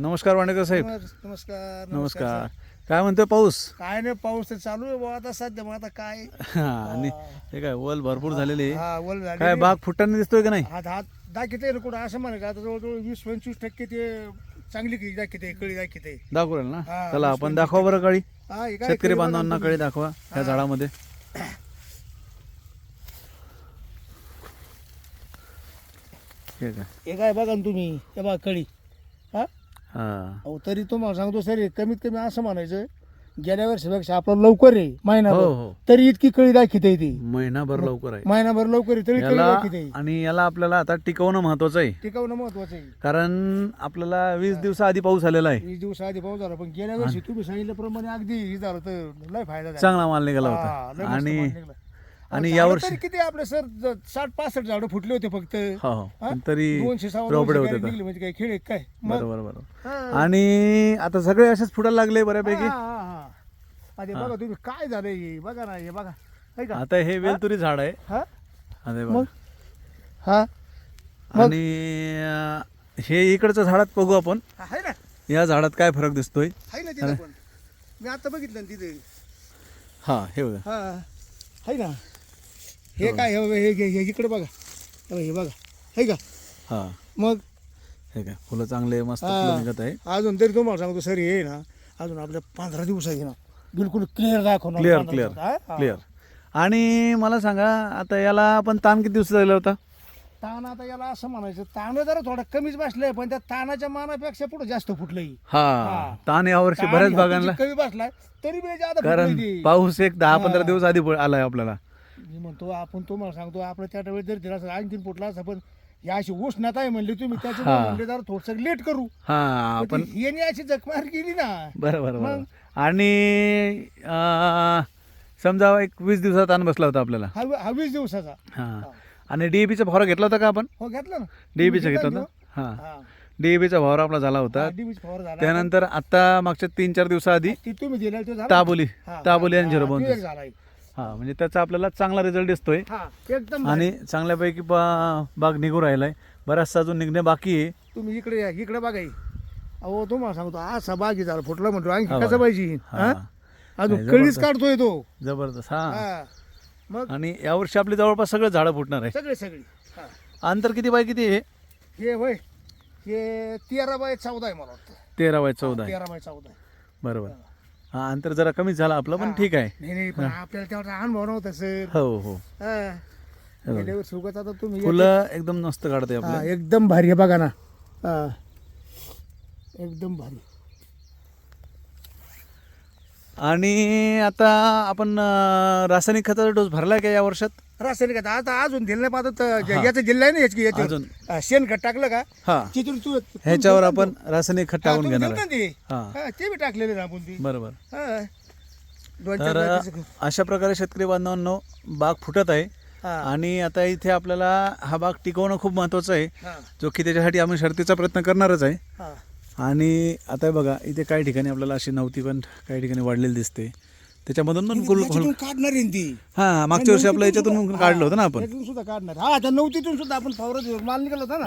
नमस्कार वाणेकर साहेब. नमस्- नमस्कार नमस्कार काय म्हणतोय पाऊस? काय नाही पाऊस तर चालू आहे बुवा. आता सध्या मग आता काय? आणि हे काय वल भरपूर झालेली. हा वल झाली काय बाग फुटताना दिसतोय का नाही? हात दाखवते ना कुठं असं म्हणा का आता जवळजवळ वीस पंचवीस टक्के ते चांगली कळी दाखवते कळी दाखवते. दाखवू राहील ना? हा, चला आपण दाखवा बरं काळी. हा हे काय शेतकरी कळी बांधवांना. कळी दाखवा ह्या झाडामध्ये. हे काय? हे काय बघा ना तुम्ही हे बघा कळी. हा. अहो तरी तुम्हाला सांगतो सर कमीत कमी असं म्हणायचं गेल्या वर्षीपेक्षा आपलं लवकर आहे हो महिनाभर. हो तरी इतकी कळी दाखवते ती. महिनाभर लवकर आहे. महिनाभर लवकर आहे तरी कळी याला दाखवते आणि याला आपल्याला आता टिकवणं महत्वाचं आहे. टिकवणं महत्वाचं आहे. कारण आपल्याला वीस दिवसाआधी पाऊस आलेला आहे. वीस दिवस आधी पाऊस झाला पण गेल्या वर्षी तुम्ही सांगितल्याप्रमाणे अगदी हे झालं तर लय फायदा झाला. चांगला माल निघाला हा, होता. लय मस्त आणि निघाला. आणि यावर्षी तरी किती आपले सर ज- साठ पासष्ट झाडं फुटले होते फक्त. हो हो. हा? पण तरी दोनशे सव्वा रोपडे दोनशे होते काय तर. निघले म्हणजे काय खेळ आहे काय? मग? बरोबर बरोबर. हा. आणि आता सगळे असेच फुटायला लागले बऱ्यापैकी. हा, हा, हा. अरे बघा तुम्ही काय झालंय हे? बघा ना हे बघा. है का? आता हे वेलतुरी झाड आहे. हा? मग? बघा. हा? आणि अं, हे इकडच्या झाडात बघू आपण. आहे ना. या झाडात काय फरक दिसतोय? आहे ना तिथं पण. मी आता बघितलं ना तिथे. हा हे बघा. हा. आहे ना. हे काय हे हे- हे हे इकडे बघा हे बघा, हे बघा है का हा मग हे काय फुलं चांगले मस्त. फुलं निघत आहे अजून तरी तुम्हाला सांगतो सर हे ना अजून आपल्या पंधरा दिवस आहे ना बिलकुल क्लिअर दाखवणार क्लिअर पंधरा क्लिअर दिवसात. हा? हा. क्लिअर आणि मला सांगा आता याला आपण ताण किती दिवस झाला होता ताण आता याला असं म्हणायचं ताण जरा थोडा कमीच बसलाय पण त्या ताणाच्या मानापेक्षा पुढे जास्त फुटलंय हा हा. ताण यावर्षी ताण बऱ्याच भागांना कमी बसलाय तरी बी जादा कारण. पाऊस एक दहा पंधरा. दिवस आधी प- आलाय आपल्याला मी म्हणतो आपण तुम्हाला सांगतो आपलं त्या वेळेस जर दिला असं आणखीन फुटला असं पण या अशी उष्णता आहे म्हणली तुम्ही त्याच्यामुळे हा. म्हणले जरा थोडस लेट करू हा पण पण ती येणे अशी जखमार गेली ना बरं बरं बरं मग? आणि अं, समजा एक वीस दिवसात ताण बसला होता आपल्याला हा हा वीस दिवसाचा हा आणि डीएपीचा फवारा घेतला होता का आपण हो घेतला ना डीएपीचा घेतला होता हा हा. डीएपीचा फवारा आपला झाला होता DB चा फवारा झाला. त्यानंतर आता मागच्या तीन चार दिवसाआधी ती तुम्ही दिला तो झाला ताबोली हा, ताबोली आणि हा, झिरो तो एक बोनतीस. झालाय. हा म्हणजे त्याचा आपल्याला चांगला रिझल्ट दिसतोय. हा एकदम आणि चांगल्यापैकी बा- बाग निघू राहिलाय. बराचसा अजून निघणे बाकी आहे. तुम्ही इकडे या इकडे बघा ही. अहो तुम्हाला सांगतो असा बागी झाला फुटला म्हणतो आणखी कसं. पाहिजे हा. हा? अजून नाही, कळीच जबरदस्त. काढतोय तो. जबरदस्त हा. हा. मग? आणि यावर्षी आपली जवळपास सगळं झाडं फुटणार आहे. सगळे सगळे. हा. अंतर किती बाय किती आहे? हे होय हे तेरा बाय चौदा आहे मला वाटतं. तेरा बाय चौदा आहे. तेरा बाय चौदा आहे. बरोबर. हा अंतर जरा कमीच झालं आपलं पण ठीक आहे. नाही नाही पण आपल्याला तेवढा अनुभव नव्हता सर. हो हो. हा. आता तुम्ही फुलं एकदम मस्त काढते हा, आपले. एकदम भारी आहे बघा ना. हा. एकदम भारी. आणि आता आपण अं, रासायनिक खताचा डोस भरलाय का या वर्षात? रासायनिक आता आता अजून दिलं नाही पाहत याचं दिलं आहे ना याची याची अजून. शेणखत टाकलं का? हा. तू ह्याच्यावर आपण रासायनिक खत टाकून घेणार आहे. ते हा. हा, ते बी टाकलेले ना आपण ती. बरोबर. हा. दोन चार तर अशा प्रकारे शेतकरी बांधवांनो बाग फुटत आहे. हा. आणि आता इथे आपल्याला हा बाग टिकवणं खूप महत्वाचं आहे. हा. जो की त्याच्यासाठी आम्ही शर्तीचा प्रयत्न करणारच आहे. हा. आणि आता हे बघा इथे काही ठिकाणी आपल्याला अशी नव्हती पण काही ठिकाणी वाढलेली दिसते. त्याच्यामधून पण गुल काढणार ती. हा मागच्या वर्षी आपलं याच्यातून काढलं होतं ना आपण. सुद्धा काढणार. हा त्या नवतीतून सुद्धा आपण फवारत माल निघाला होता ना.